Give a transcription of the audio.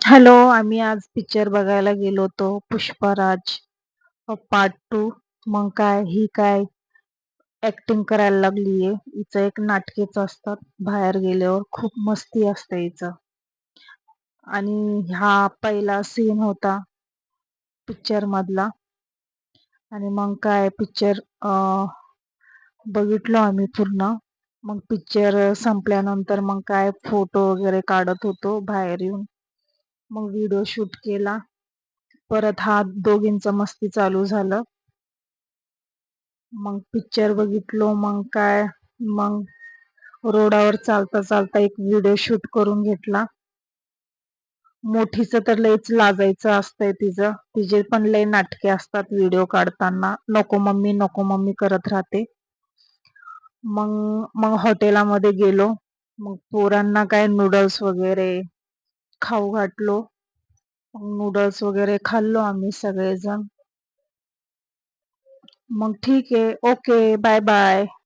Hello आम्ही आज picture बघायला गेलो होतो पुष्पराज पार्ट टू मग काय ही काय ऍक्टिंग करायला लागलीये. हिचं एक नाटकेच असतात बाहेर गेल्यावर खूप मस्ती असते हिचं. आणि हा पहिला सीन होता पिक्चर मधला. आणि मग काय पिक्चर बघितलो आम्ही पूर्ण. मग पिक्चर संपल्यानंतर मग काय फोटो वगैरे काढत होतो बाहेर येऊन. मग व्हिडिओ शूट केला. परत हा दोघींच मस्ती चालू झालं. मग पिक्चर बघितलो मग काय मग रोडावर चालता चालता एक व्हिडिओ शूट करून घेतला. मोठीच तर लयच लाजायचं असतंय तिचं. तिचे पण लय नाटके असतात व्हिडिओ काढताना. नको मम्मी नको मम्मी करत राहते. मग मग हॉटेलामध्ये गेलो. मग पोरांना काय नूडल्स वगैरे खाऊ घातलो. नूडल्स वगैरे खाल्लो आम्ही सगळेजण. मग ठीक आहे. Okay bye bye